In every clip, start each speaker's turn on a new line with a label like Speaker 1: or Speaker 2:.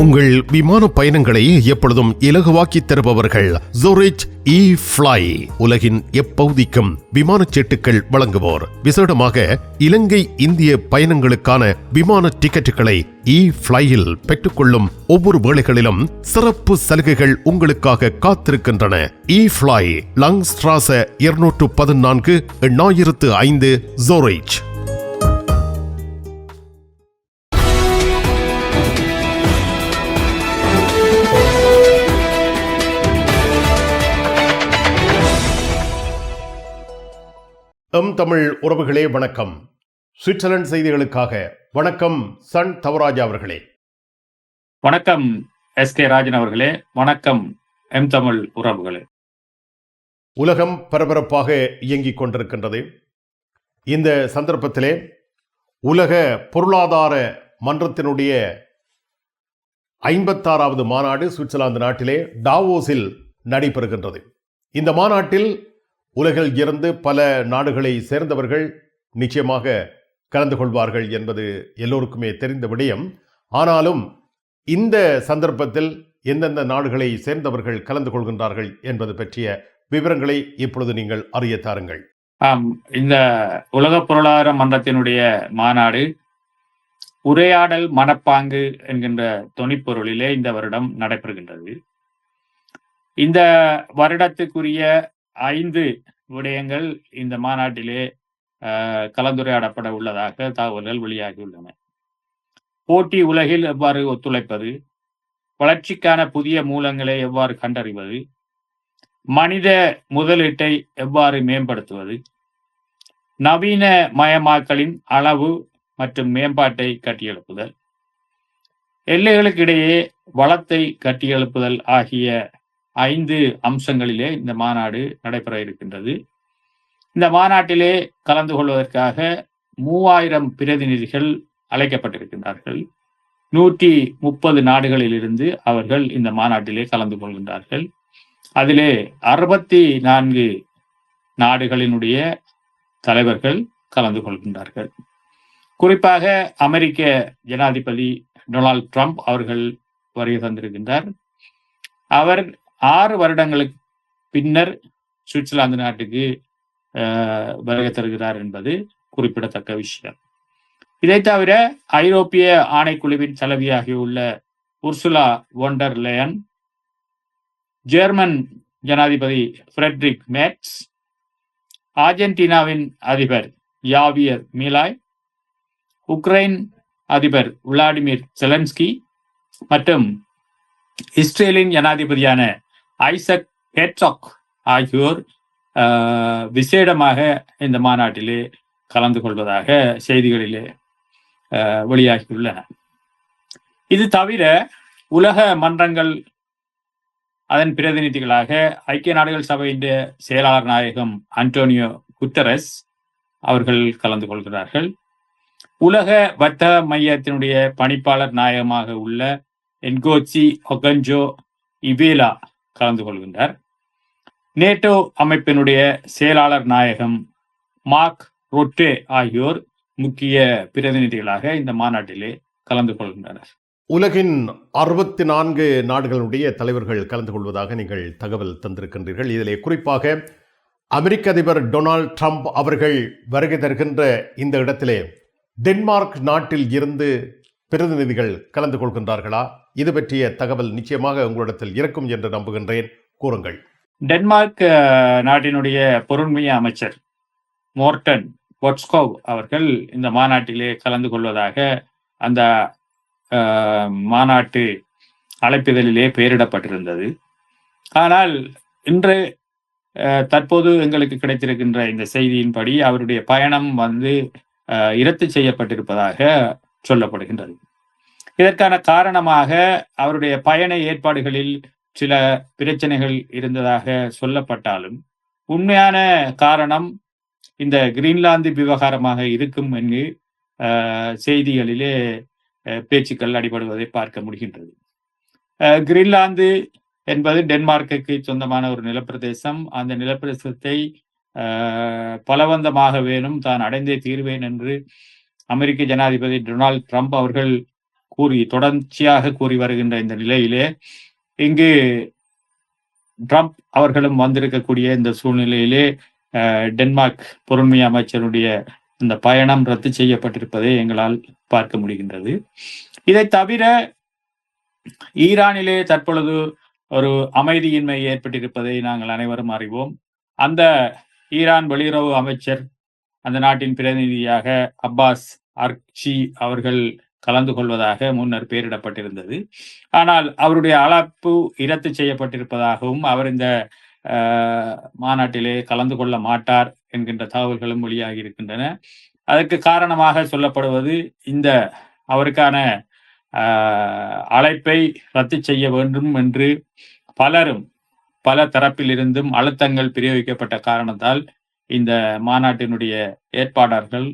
Speaker 1: உங்கள் விமான பயணங்களை எப்பொழுதும் இலகுவாக்கி தருபவர்கள் ஜோரிச் இ ஃப்ளை உலகின் எப்பகுதிக்கும் விமான சீட்டுகள் வழங்குவோர். விசேடமாக இலங்கை இந்திய பயணங்களுக்கான விமான டிக்கெட்டுகளை இ ஃப்ளையில் பெற்றுக்கொள்ளும் ஒவ்வொரு வேளைகளிலும் சிறப்பு சலுகைகள் உங்களுக்காக காத்திருக்கின்றன. இ ஃப்ளை லங்ஸ்ட்ராச இருநூற்று பதினான்கு எண்ணாயிரத்து ஐந்து ஜோரிச் எம் தமிழ் உறவுகளே வணக்கம். சுவிட்சர்லாந்து செய்திகளுக்காக வணக்கம் சன் தவராஜா அவர்களே.
Speaker 2: வணக்கம் எஸ் கே ராஜன் அவர்களே. வணக்கம் எம் தமிழ் உறவுகளே.
Speaker 1: உலகம் பரபரப்பாக இயங்கிக் கொண்டிருக்கின்றது. இந்த சந்தர்ப்பத்திலே உலக பொருளாதார மன்றத்தினுடைய ஐம்பத்தாறாவது மாநாடு சுவிட்சர்லாந்து நாட்டிலே டாவோஸில் நடைபெறுகின்றது. இந்த மாநாட்டில் உலகில் இருந்து பல நாடுகளை சேர்ந்தவர்கள் நிச்சயமாக கலந்து கொள்வார்கள் என்பது எல்லோருக்குமே தெரிந்த விடயம். ஆனாலும் இந்த சந்தர்ப்பத்தில் எந்தெந்த நாடுகளை சேர்ந்தவர்கள் கலந்து கொள்கின்றார்கள் என்பது பற்றிய விவரங்களை இப்பொழுது நீங்கள் அறிய தாருங்கள்.
Speaker 2: ஆம் இந்த உலக பொருளாதார மன்றத்தினுடைய மாநாடு உரையாடல் மனப்பாங்கு என்கின்ற தொனிப்பொருளிலே இந்த வருடம் நடைபெறுகின்றது. இந்த வருடத்துக்குரிய ஐந்து விடயங்கள் இந்த மாநாட்டிலே கலந்துரையாடப்பட உள்ளதாக தகவல்கள் வெளியாகியுள்ளன. போட்டி உலகில் எவ்வாறு ஒத்துழைப்பது? வளர்ச்சிக்கான புதிய மூலங்களை எவ்வாறு கண்டறிவது? மனித முதலீட்டை எவ்வாறு மேம்படுத்துவது? நவீன மயமாக்கலின் அளவு மற்றும் மேம்பாட்டை கட்டியெழுப்புதல். எல்லைகளுக்கிடையே வளத்தை கட்டியெழுப்புதல் ஆகிய ஐந்து அம்சங்களிலே இந்த மாநாடு நடைபெற இருக்கின்றது. இந்த மாநாட்டிலே கலந்து கொள்வதற்காக மூவாயிரம் பிரதிநிதிகள் அழைக்கப்பட்டிருக்கின்றார்கள். நூற்றி முப்பது நாடுகளிலிருந்து அவர்கள் இந்த மாநாட்டிலே கலந்து கொள்கின்றார்கள். அதிலே அறுபத்தி நான்கு நாடுகளினுடைய தலைவர்கள் கலந்து கொள்கின்றார்கள். குறிப்பாக அமெரிக்க ஜனாதிபதி டொனால்ட் ட்ரம்ப் அவர்கள் வருகை தந்திருக்கின்றார். அவர் ஆறு வருடங்களுக்கு பின்னர் சுவிட்சர்லாந்து நாட்டுக்கு வருகை தருகிறார் என்பது குறிப்பிடத்தக்க விஷயம். இதை தவிர ஐரோப்பிய ஆணைக்குழுவின் தலைவியாகியுள்ள Ursula von der Leyen German ஜனாதிபதி ஃப்ரெட்ரிக் மேட்ஸ் ஆர்ஜென்டினாவின் அதிபர் யாவியர் மிலாய் உக்ரைன் அதிபர் விளாடிமிர் செலன்ஸ்கி மற்றும் இஸ்ரேலின் ஜனாதிபதியான ஐசக் ஹெட்சாக் ஆகியோர் ஆஹ், விசேடமாக இந்த மாநாட்டிலே கலந்து கொள்வதாக செய்திகளிலே ஆஹ், வெளியாகியுள்ளன. இது தவிர உலக மன்றங்கள் அதன் பிரதிநிதிகளாக ஐக்கிய நாடுகள் சபையின் செயலாளர் நாயகம் அன்டோனியோ குத்தரஸ் அவர்கள் கலந்து கொள்கிறார்கள். உலக வர்த்தக மையத்தினுடைய பணிப்பாளர் நாயகமாக உள்ள என்கோச்சி ஒகன்ஜோ இவேலா கலந்து கொள்கின்றார். நேட்டோ அமைப்பினுடைய செயலாளர் நாயகம் மார்க் ரொட்டே ஆகியோர் முக்கிய பிரதிநிதிகளாக இந்த மாநாட்டிலே கலந்து கொள்கின்றனர்.
Speaker 1: உலகின் அறுபத்தி நான்கு நாடுகளுடைய தலைவர்கள் கலந்து கொள்வதாக நீங்கள் தகவல் தந்திருக்கின்றீர்கள். இதிலே குறிப்பாக அமெரிக்க அதிபர் டொனால்ட் ட்ரம்ப் அவர்கள் வருகை தருகின்ற இந்த இடத்திலே டென்மார்க் நாட்டில் இருந்து பிரதிநிதிகள் கலந்து கொள்கின்றார்களா? இது பற்றிய தகவல் நிச்சயமாக உங்களிடத்தில் இருக்கும் என்று நம்புகின்றேன். கூறுங்கள்.
Speaker 2: டென்மார்க் நாட்டினுடைய பொருண்மைய அமைச்சர் மோர்டன் பொட்ஸ்கோவ் அவர்கள் இந்த மாநாட்டிலே கலந்து கொள்வதாக அந்த மாநாட்டு அழைப்பிதழிலே பெயரிடப்பட்டிருந்தது. ஆனால் இன்று தற்போது எங்களுக்கு கிடைத்திருக்கின்ற இந்த செய்தியின்படி அவருடைய பயணம் வந்து இரத்து செய்யப்பட்டிருப்பதாக சொல்லப்படுகின்றது. இதற்கான காரணமாக அவருடைய பயண ஏற்பாடுகளில் சில பிரச்சனைகள் இருந்ததாக சொல்லப்பட்டாலும் உண்மையான காரணம் இந்த கிரீன்லாந்து விவகாரமாக இருக்கும் என்று செய்திகளிலே அஹ், பேச்சுக்கள் அடிபடுவதை பார்க்க முடிகின்றது. அஹ், கிரீன்லாந்து என்பது டென்மார்க்குக்கு சொந்தமான ஒரு நிலப்பிரதேசம். அந்த நிலப்பிரதேசத்தை பலவந்தமாக வேணும் தான் அடைந்தே தீர்வேன் என்று அமெரிக்க ஜனாதிபதி டொனால்ட் ட்ரம்ப் அவர்கள் கூறி தொடர்ச்சியாக கூறி வருகின்ற இந்த நிலையிலே இங்கு ட்ரம்ப் அவர்களும் வந்திருக்கக்கூடிய இந்த சூழ்நிலையிலே டென்மார்க் பொருண்மை அமைச்சருடைய இந்த பயணம் ரத்து செய்யப்பட்டிருப்பதை எங்களால் பார்க்க முடிகின்றது. இதை தவிர ஈரானிலே தற்பொழுது ஒரு அமைதியின்மை ஏற்பட்டிருப்பதை நாங்கள் அனைவரும் அறிவோம். அந்த ஈரான் வெளியுறவு அமைச்சர் அந்த நாட்டின் பிரதிநிதியாக அப்பாஸ் அர்க்ஷி அவர்கள் கலந்து கொள்வதாக முன்னர் பெயரிடப்பட்டிருந்தது. ஆனால் அவருடைய அழைப்பு இரத்து செய்யப்பட்டிருப்பதாகவும் அவர் இந்த மாநாட்டிலே கலந்து கொள்ள மாட்டார் என்கின்ற தகவல்களும் வெளியாகி இருக்கின்றன. அதற்கு காரணமாக சொல்லப்படுவது இந்த அவருக்கான அழைப்பை ரத்து செய்ய வேண்டும் என்று பலரும் பல தரப்பிலிருந்தும் அழுத்தங்கள் பிரயோகிக்கப்பட்ட காரணத்தால் இந்த மாநாட்டினுடைய ஏற்பாளர்கள்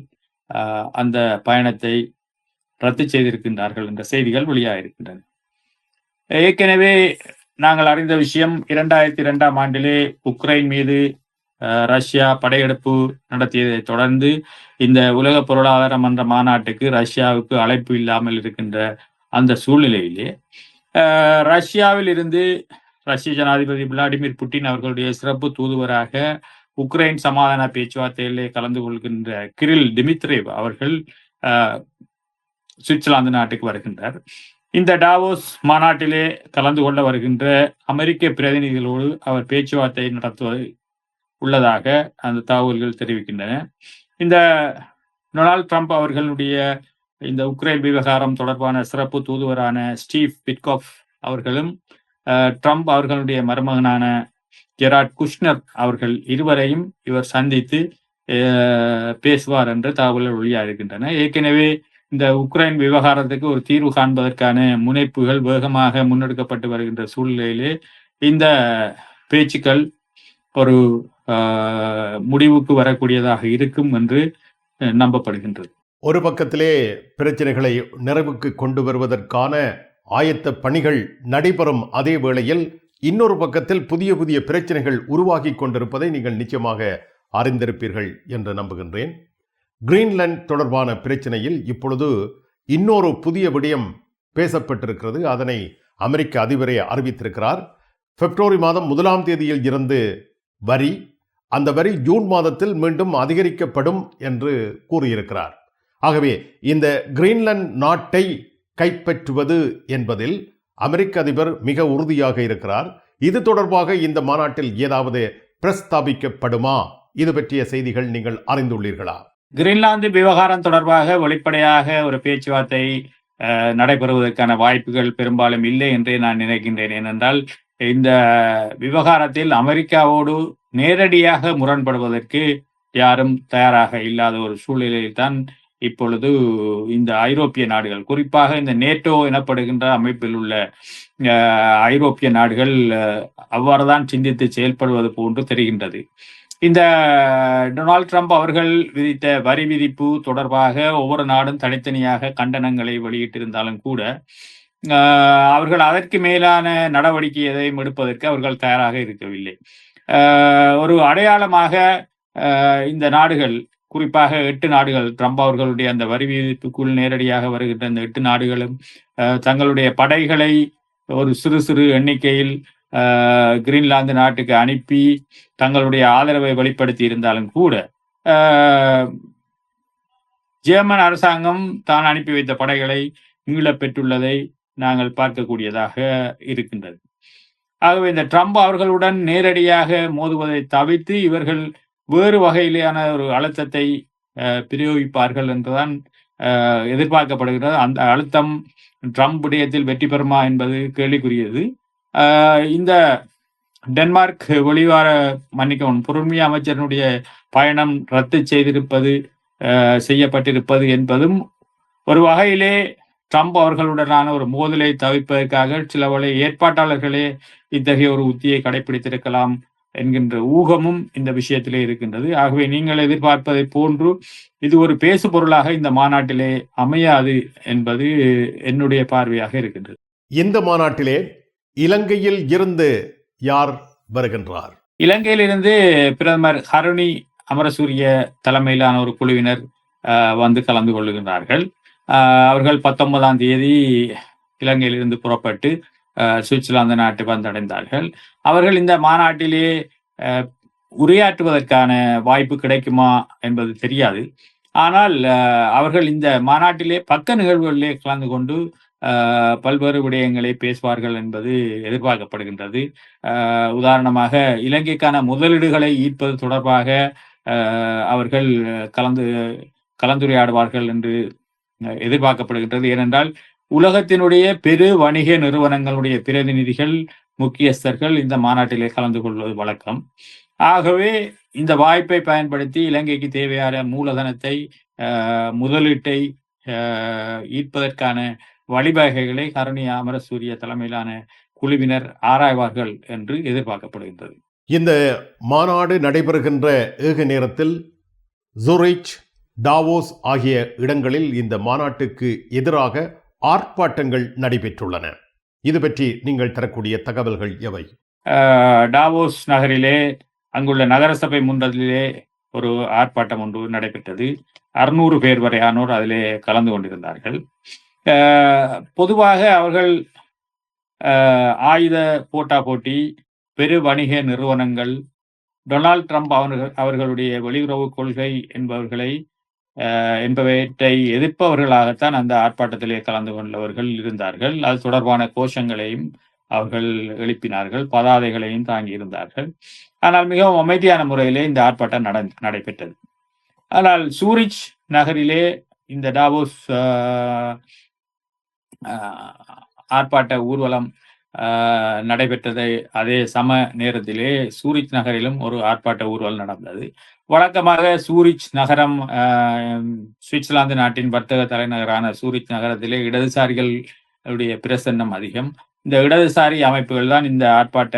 Speaker 2: அந்த பயணத்தை ரத்து செய்திருக்கின்றார்கள் என்ற செய்திகள் வெளியாகிருக்கின்றன ஏற்கனவே நாங்கள் அறிந்த விஷயம் இரண்டாயிரத்தி இரண்டாம் ஆண்டிலே உக்ரைன் மீது அஹ், ரஷ்யா படையெடுப்பு நடத்தியதை தொடர்ந்து இந்த உலக பொருளாதார மன்ற மாநாட்டுக்கு ரஷ்யாவுக்கு அழைப்பு இல்லாமல் இருக்கின்ற அந்த சூழ்நிலையிலே ரஷ்யாவில் இருந்து ரஷ்ய ஜனாதிபதி விளாடிமிர் புட்டின் அவர்களுடைய சிறப்பு தூதுவராக உக்ரைன் சமாதான பேச்சுவார்த்தையிலே கலந்து கொள்கின்ற கிரில் டிமித்ரேவ் அவர்கள் சுவிட்சர்லாந்து நாட்டுக்கு வருகின்றார். இந்த டாவோஸ் மாநாட்டிலே கலந்து கொள்ள வருகின்ற அமெரிக்க பிரதிநிதிகளோடு அவர் பேச்சுவார்த்தை நடத்துவது உள்ளதாக அந்த தகவல்கள் தெரிவிக்கின்றன. இந்த டொனால்ட் ட்ரம்ப் அவர்களுடைய இந்த உக்ரைன் விவகாரம் தொடர்பான சிறப்பு தூதுவரான ஸ்டீவ் பிட்காஃப் அவர்களும் ட்ரம்ப் அவர்களுடைய மருமகனான ஜெராட் குஷ்னர் அவர்கள் இருவரையும் இவர் சந்தித்து பேசுவார் என்று தகவல்கள் வெளியாக இருக்கின்றன ஏற்கனவே இந்த உக்ரைன் விவகாரத்துக்கு ஒரு தீர்வு காண்பதற்கான முனைப்புகள் வேகமாக முன்னெடுக்கப்பட்டு வருகின்ற சூழ்நிலையிலே இந்த பேச்சுக்கள் ஒரு ஆஹ், முடிவுக்கு வரக்கூடியதாக இருக்கும் என்று அஹ், நம்பப்படுகின்றது.
Speaker 1: ஒரு பக்கத்திலே பிரச்சனைகளை நிறைவுக்கு கொண்டு வருவதற்கான ஆயத்த பணிகள் நடைபெறும் அதே வேளையில் இன்னொரு பக்கத்தில் புதிய புதிய பிரச்சனைகள் உருவாகி கொண்டிருப்பதை நீங்கள் நிச்சயமாக அறிந்திருப்பீர்கள் என்று நம்புகின்றேன். கிரீன்லாந்து தொடர்பான பிரச்சனையில் இப்பொழுது இன்னொரு புதிய விடயம் பேசப்பட்டிருக்கிறது. அதனை அமெரிக்க அதிபரே அறிவித்திருக்கிறார். பிப்ரவரி மாதம் முதலாம் தேதியில் இருந்து வரி அந்த வரி ஜூன் மாதத்தில் மீண்டும் அதிகரிக்கப்படும் என்று கூறியிருக்கிறார். ஆகவே இந்த கிரீன்லாந்து நாட்டை கைப்பற்றுவது என்பதில் அமெரிக்க அதிபர் மிக உறுதியாக இருக்கிறார். இது தொடர்பாக இந்த மாநாட்டில் ஏதாவது பிரஸ்தாபிக்கப்படுமா? இது பற்றிய செய்திகள் நீங்கள் அறிந்துள்ளீர்களா?
Speaker 2: கிரீன்லாந்து விவகாரம் தொடர்பாக வெளிப்படையாக ஒரு பேச்சுவார்த்தை நடைபெறுவதற்கான வாய்ப்புகள் பெரும்பாலும் இல்லை என்றே நான் நினைக்கின்றேன். ஏனென்றால் இந்த விவகாரத்தில் அமெரிக்காவோடு நேரடியாக முரண்படுவதற்கு யாரும் தயாராக இல்லாத ஒரு சூழ்நிலையில் தான் இப்பொழுது இந்த ஐரோப்பிய நாடுகள் குறிப்பாக இந்த நேட்டோ எனப்படுகின்ற அமைப்பில் உள்ள ஐரோப்பிய நாடுகள் அவ்வாறுதான் சிந்தித்து செயல்படுவது போன்று தெரிகின்றது. இந்த டொனால்ட் ட்ரம்ப் அவர்கள் விதித்த வரி விதிப்பு தொடர்பாக ஒவ்வொரு நாடும் தனித்தனியாக கண்டனங்களை வெளியிட்டிருந்தாலும் கூட அவர்கள் அதற்கு மேலான நடவடிக்கை எதையும் எடுப்பதற்கு அவர்கள் தயாராக இருக்கவில்லை. ஒரு அடையாளமாக இந்த நாடுகள் குறிப்பாக எட்டு நாடுகள் ட்ரம்ப் அவர்களுடைய அந்த வரி விதிப்புக்குள் நேரடியாக வருகின்ற இந்த எட்டு நாடுகளும் தங்களுடைய படைகளை ஒரு சிறு சிறு எண்ணிக்கையில் ஆஹ், கிரீன்லாந்து நாட்டுக்கு அனுப்பி தங்களுடைய ஆதரவை வெளிப்படுத்தி இருந்தாலும் கூட ஆஹ், ஜெர்மன் அரசாங்கம் தான் அனுப்பி வைத்த படைகளை மீளப் பெற்றுள்ளதை நாங்கள் பார்க்கக்கூடியதாக இருக்கின்றது. ஆகவே இந்த ட்ரம்ப் அவர்களுடன் நேரடியாக மோதுவதை தவிர்த்து இவர்கள் வேறு வகையிலான ஒரு அழுத்தத்தை பிரயோகிப்பார்கள் என்றுதான் எதிர்பார்க்கப்படுகிறது. அந்த அழுத்தம் ட்ரம்ப் விடயத்தில் வெற்றி பெறுமா என்பது கேள்விக்குரியது. இந்த டென்மார்க் வெளிவார மன்னிக்கவும் பொருண்மை அமைச்சரினுடைய பயணம் ரத்து செய்திருப்பது செய்யப்பட்டிருப்பது என்பதும் ஒரு வகையிலே ட்ரம்ப் அவர்களுடனான ஒரு மோதலை தவிர்ப்பதற்காக சில வகை ஏற்பாட்டாளர்களே இத்தகைய ஒரு உத்தியை கடைபிடித்திருக்கலாம் என்கின்ற ஊகமும் இந்த விஷயத்திலே இருக்கின்றது. ஆகவே நீங்கள் எதிர்பார்ப்பதை போன்று இது ஒரு பேசு பொருளாக இந்த மாநாட்டிலே அமையாது என்பது என்னுடைய பார்வையாக இருக்கின்றது.
Speaker 1: இந்த மாநாட்டிலே இலங்கையில் இருந்து யார் வருகின்றார்?
Speaker 2: இலங்கையிலிருந்து பிரதமர் ஹருணி அமரசூரிய தலைமையிலான ஒரு குழுவினர் வந்து கலந்து கொள்ளுகின்றார்கள். ஆஹ் அவர்கள் பத்தொன்பதாம் தேதி இலங்கையிலிருந்து புறப்பட்டு சுவிட்சர்லாந்து நாட்டு வந்தடைந்தார்கள். அவர்கள் இந்த மாநாட்டிலே ஆஹ் உரையாற்றுவதற்கான வாய்ப்பு கிடைக்குமா என்பது தெரியாது. ஆனால் அவர்கள் இந்த மாநாட்டிலே பக்க நிகழ்வுகளிலே கலந்து கொண்டு ஆஹ் பல்வேறு விடயங்களை பேசுவார்கள் என்பது எதிர்பார்க்கப்படுகின்றது. ஆஹ் உதாரணமாக இலங்கைக்கான முதலீடுகளை ஈர்ப்பது தொடர்பாக அவர்கள் கலந்து கலந்துரையாடுவார்கள் என்று அஹ், எதிர்பார்க்கப்படுகின்றது. ஏனென்றால் உலகத்தினுடைய பெரு வணிக நிறுவனங்களுடைய பிரதிநிதிகள் முக்கியஸ்தர்கள் இந்த மாநாட்டிலே கலந்து கொள்வது வழக்கம். ஆகவே இந்த வாய்ப்பை பயன்படுத்தி இலங்கைக்கு தேவையான மூலதனத்தை ஆஹ், முதலீட்டை ஈர்ப்பதற்கான வழிவகைகளை கருணி அமரசூரிய தலைமையிலான குழுவினர் ஆராய்வார்கள் என்று எதிர்பார்க்கப்படுகின்றது.
Speaker 1: இந்த மாநாடு நடைபெறுகின்ற ஏக நேரத்தில் ஜூரிச் டாவோஸ் ஆகிய இடங்களில் இந்த மாநாட்டுக்கு எதிராக ஆர்ப்பாட்டங்கள் நடைபெற்றுள்ளன. இது பற்றி நீங்கள் தரக்கூடிய தகவல்கள் எவை?
Speaker 2: டாவோஸ் நகரிலே அங்குள்ள நகரசபை முன்றதிலே ஒரு ஆர்ப்பாட்டம் ஒன்று நடைபெற்றது. அறுநூறு பேர் வரையானோர் அதிலே கலந்து கொண்டிருந்தார்கள். பொதுவாக அவர்கள் ஆயுத போட்டா போட்டி பெரு வணிக நிறுவனங்கள் டொனால்ட் ட்ரம்ப் அவர்கள் அவர்களுடைய வெளியுறவு கொள்கை என்பவர்களை என்பவற்றை எதிர்ப்பவர்களாகத்தான் அந்த ஆர்ப்பாட்டத்திலே கலந்து கொண்டவர்கள் இருந்தார்கள். அது தொடர்பான கோஷங்களையும் அவர்கள் எழுப்பினார்கள் பதாதைகளையும் தாங்கி இருந்தார்கள் ஆனால் மிகவும் அமைதியான முறையிலே இந்த ஆர்ப்பாட்டம் நட நடைபெற்றது. ஆனால் சூரிச் நகரிலே இந்த டாவோஸ் ஆஹ், ஆர்ப்பாட்ட ஊர்வலம் நடைபெற்றதை அதே சம நேரத்திலே சூரிச் நகரிலும் ஒரு ஆர்ப்பாட்ட ஊர்வலம் நடந்தது. வழக்கமாக சூரிச் நகரம் ஆஹ், சுவிட்சர்லாந்து நாட்டின் வர்த்தக தலைநகரான சூரிச் நகரத்திலே இடதுசாரிகளுடைய பிரசன்னம் அதிகம். இந்த இடதுசாரி அமைப்புகள் தான் இந்த ஆர்ப்பாட்ட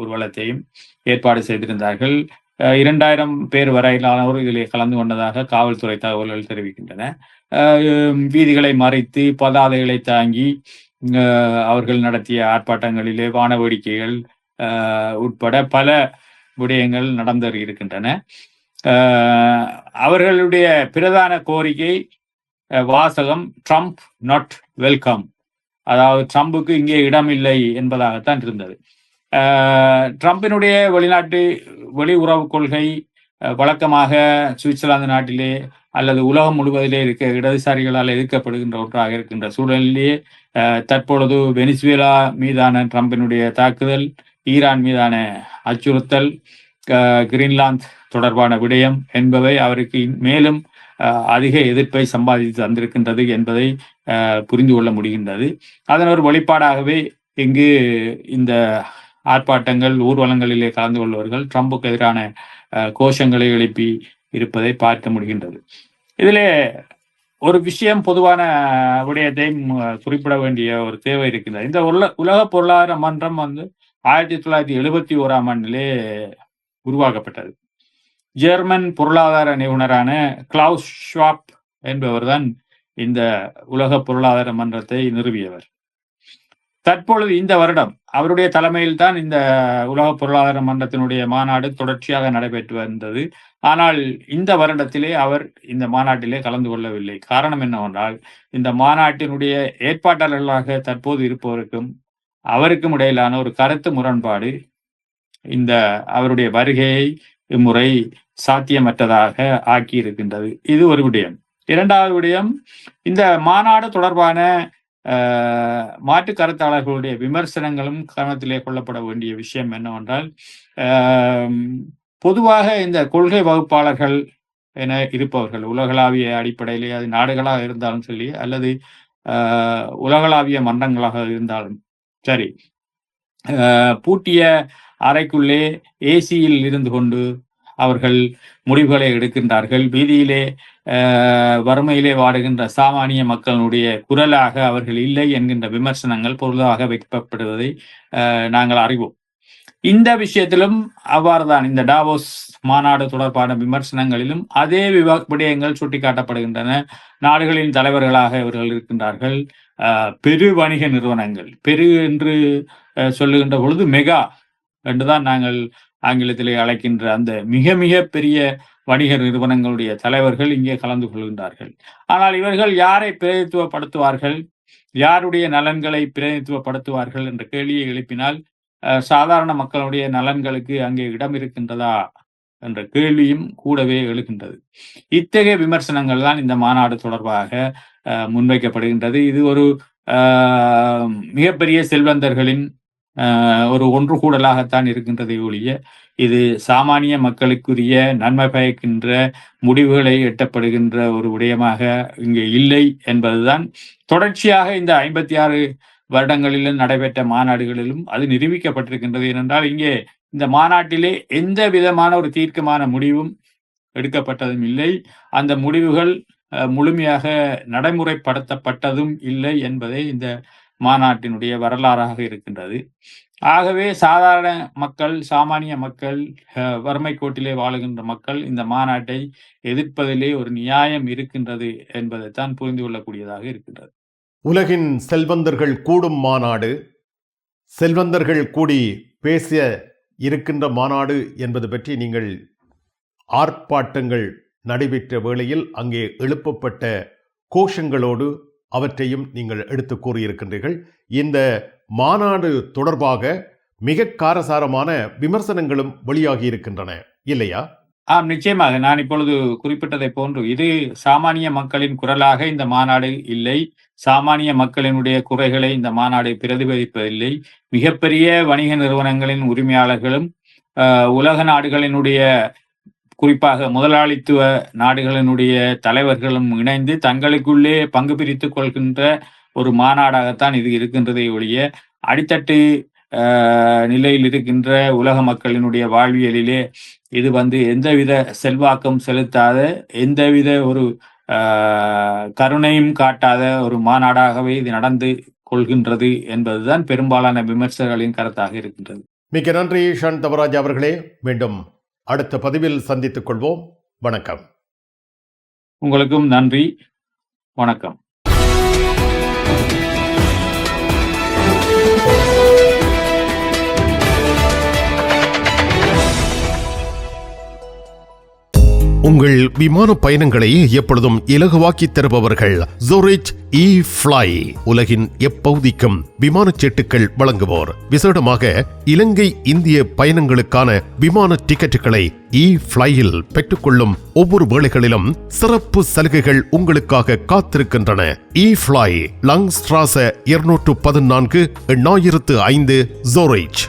Speaker 2: ஊர்வலத்தையும் ஏற்பாடு செய்திருந்தார்கள். இரண்டாயிரம் பேர் வரையிலானவர் இதில் கலந்து கொண்டதாக காவல்துறை தகவல்கள் தெரிவிக்கின்றன. அஹ் வீதிகளை மறைத்து பதாதைகளை தாங்கி அவர்கள் நடத்திய ஆர்ப்பாட்டங்களிலே வானவேடிக்கைகள் உட்பட பல விடயங்கள் நடந்து இருக்கின்றன. அவர்களுடைய பிரதான கோரிக்கை அஹ் வாசகம் ட்ரம்ப் நாட் வெல்கம் அதாவது ட்ரம்புக்கு இங்கே இடம் இல்லை என்பதாகத்தான் இருந்தது. ட்ரம்பினுடைய வெளிநாட்டு வெளியுறவு கொள்கை அஹ் வழக்கமாக சுவிட்சர்லாந்து நாட்டிலே அல்லது உலகம் முழுவதிலே இருக்க இடதுசாரிகளால் எதிர்க்கப்படுகின்ற ஒன்றாக இருக்கின்ற சூழலிலேயே தற்பொழுது வெனிசுவேலா மீதான ட்ரம்பினுடைய தாக்குதல் ஈரான் மீதான அச்சுறுத்தல் கிரீன்லாந்து தொடர்பான விடயம் என்பவை அவருக்கு மேலும் அஹ் அதிக எதிர்ப்பை சம்பாதித்து தந்திருக்கின்றது என்பதை அஹ் புரிந்து கொள்ள முடிகின்றது. அதன் ஒரு வெளிப்பாடாகவே இங்கு இந்த ஆர்ப்பாட்டங்கள் ஊர்வலங்களிலே கலந்து கொள்வர்கள் ட்ரம்புக்கு எதிரான கோஷங்களை எழுப்பி இருப்பதை பார்க்க முடிகின்றது. இதிலே ஒரு விஷயம் பொதுவான விடயத்தையும் குறிப்பிட வேண்டிய ஒரு தேவை இருக்கின்றது. இந்த உல உலக பொருளாதார மன்றம் வந்து ஆயிரத்தி தொள்ளாயிரத்தி எழுபத்தி ஓராம் ஆண்டிலே உருவாக்கப்பட்டது. ஜெர்மன் பொருளாதார நிபுணரான கிளவுஸ் ஷாப் என்பவர்தான் இந்த உலக பொருளாதார மன்றத்தை நிறுவியவர். தற்பொழுது இந்த வருடம் அவருடைய தலைமையில் தான் இந்த உலக பொருளாதார மன்றத்தினுடைய மாநாடு தொடர்ச்சியாக நடைபெற்று வந்தது. ஆனால் இந்த வருடத்திலே அவர் இந்த மாநாட்டிலே கலந்து கொள்ளவில்லை. காரணம் என்னவென்றால் இந்த மாநாட்டினுடைய ஏற்பாட்டாளர்களாக தற்போது இருப்பவருக்கும் அவருக்கும் இடையிலான ஒரு கருத்து முரண்பாடு இந்த அவருடைய வருகையை இம்முறை சாத்தியமற்றதாக ஆக்கி இருக்கின்றது இது ஒரு விடயம். இரண்டாவது விடயம் இந்த மாநாடு தொடர்பான மாற்று கருத்தாளர்களுடைய விமர்சனங்களும் கவனத்திலே கொள்ளப்பட வேண்டிய விஷயம் என்னவென்றால் பொதுவாக இந்த கொள்கை வகுப்பாளர்கள் என இருப்பவர்கள் உலகளாவிய அடிப்படையிலே அது நாடுகளாக இருந்தாலும் சரி அல்லது உலகளாவிய மன்றங்களாக இருந்தாலும் சரி பூட்டிய அறைக்குள்ளே ஏசியில் இருந்து கொண்டு அவர்கள் முடிவுகளை எடுக்கின்றார்கள். வீதியிலே அஹ், வறுமையிலே வாடுகின்ற சாமானிய மக்களுடைய குரலாக அவர்கள் இல்லை என்கின்ற விமர்சனங்கள் பொருளாக வைக்கப்படுவதை அஹ், நாங்கள் அறிவோம். இந்த விஷயத்திலும் அவ்வாறுதான். இந்த டாவோஸ் மாநாடு தொடர்பான விமர்சனங்களிலும் அதே விவா விடயங்கள் சுட்டிக்காட்டப்படுகின்றன. நாடுகளின் தலைவர்களாக இவர்கள் இருக்கின்றார்கள். பெரு வணிக நிறுவனங்கள். பெரு என்று அஹ், சொல்லுகின்ற பொழுது மெகா. என்றுதான் நாங்கள் ஆங்கிலத்திலே அழைக்கின்ற அந்த மிக மிக பெரிய வணிக நிறுவனங்களுடைய தலைவர்கள் இங்கே கலந்து கொள்கின்றார்கள். ஆனால் இவர்கள் யாரை பிரதித்துவப்படுத்துவார்கள் யாருடைய நலன்களை பிரதித்துவப்படுத்துவார்கள் என்ற கேள்வியை எழுப்பினால் அஹ், சாதாரண மக்களுடைய நலன்களுக்கு அங்கே இடம் இருக்கின்றதா என்ற கேள்வியும் கூடவே எழுகின்றது. இத்தகைய விமர்சனங்கள் தான் இந்த மாநாடு தொடர்பாக முன்வைக்கப்படுகின்றது. இது ஒரு மிகப்பெரிய செல்வந்தர்களின் ஒரு ஒன்று கூடலாகத்தான் இருக்கின்றதை ஒழிய இது சாமானிய மக்களுக்குரிய நன்மை பயக்கின்ற முடிவுகளை எட்டப்படுகின்ற ஒரு விடயமாக இங்கே இல்லை என்பதுதான். தொடர்ச்சியாக இந்த ஐம்பத்தி ஆறு வருடங்களிலும் நடைபெற்ற மாநாடுகளிலும் அது நிரூபிக்கப்பட்டிருக்கின்றது ஏனென்றால் இங்கே இந்த மாநாட்டிலே எந்த விதமான ஒரு தீர்க்கமான முடிவும் எடுக்கப்பட்டதும் இல்லை. அந்த முடிவுகள் முழுமையாக நடைமுறைப்படுத்தப்பட்டதும் இல்லை என்பதை இந்த மாநாட்டினுடைய வரலாறாக இருக்கின்றது. ஆகவே சாதாரண மக்கள் சாமானிய மக்கள் அஹ், வறுமை கோட்டிலே வாழுகின்ற மக்கள் இந்த மாநாட்டை எதிர்ப்பதிலே ஒரு நியாயம் இருக்கின்றது என்பதைத்தான் புரிந்து கொள்ளக்கூடியதாக இருக்கின்றது.
Speaker 1: உலகின் செல்வந்தர்கள் கூடும் மாநாடு செல்வந்தர்கள் கூடி பேச இருக்கின்ற மாநாடு என்பது பற்றி நீங்கள் ஆர்ப்பாட்டங்கள் நடைபெற்ற வேளையில் அங்கே எழுப்பப்பட்ட கோஷங்களோடு அவற்றையும் நீங்கள் எடுத்து கூறியிருக்கின்றீர்கள். இந்த மாநாடு தொடர்பாக மிக காரசாரமான விமர்சனங்களும் வெளியாகி இருக்கின்றன இல்லையா?
Speaker 2: ஆம் நிச்சயமாக. நான் இப்பொழுது குறிப்பிட்டதை போன்று இது சாமானிய மக்களின் குரலாக இந்த மாநாடு இல்லை. சாமானிய மக்களினுடைய குறைகளை இந்த மாநாடு பிரதிபலிப்பதில்லை. மிகப்பெரிய வணிக நிறுவனங்களின் உரிமையாளர்களும் உலக நாடுகளினுடைய குறிப்பாக முதலாளித்துவ நாடுகளினுடைய தலைவர்களும் இணைந்து தங்களுக்குள்ளே பங்கு பிரித்துக் கொள்கின்ற ஒரு மாநாடாகத்தான் இது இருக்கின்றதை ஒழிய அடித்தட்டு நிலையில் இருக்கின்ற உலக மக்களினுடைய வாழ்வியலிலே இது வந்து எந்தவித செல்வாக்கம் செலுத்தாத எந்தவித ஒரு ஆஹ், கருணையும் காட்டாத ஒரு மாநாடாகவே இது நடந்து கொள்கின்றது என்பதுதான் பெரும்பாலான விமர்சகர்களின் கருத்தாக இருக்கின்றது.
Speaker 1: மிக்க நன்றி ஷான் தவராஜ் அவர்களே. மீண்டும் அடுத்த பதிவில் சந்தித்துக் கொள்வோம். வணக்கம்.
Speaker 2: உங்களுக்கும் நன்றி. வணக்கம்.
Speaker 1: உங்கள் விமான பயணங்களை எப்பொழுதும் இலகுவாக்கி தருபவர்கள் ஜோரிச் இ ஃப்ளை உலகின் எப்பகுதிக்கும் விமான சீட்டுகள் வழங்குவோர். விசேடமாக இலங்கை இந்திய பயணங்களுக்கான விமான டிக்கெட்டுகளை இ ஃப்ளையில் பெற்றுக்கொள்ளும் ஒவ்வொரு வேளைகளிலும் சிறப்பு சலுகைகள் உங்களுக்காக காத்திருக்கின்றன. இ ஃப்ளை லங்ஸ்ட்ராச இருநூற்று பதினான்கு எண்ணாயிரத்து ஐந்து ஜோரிச்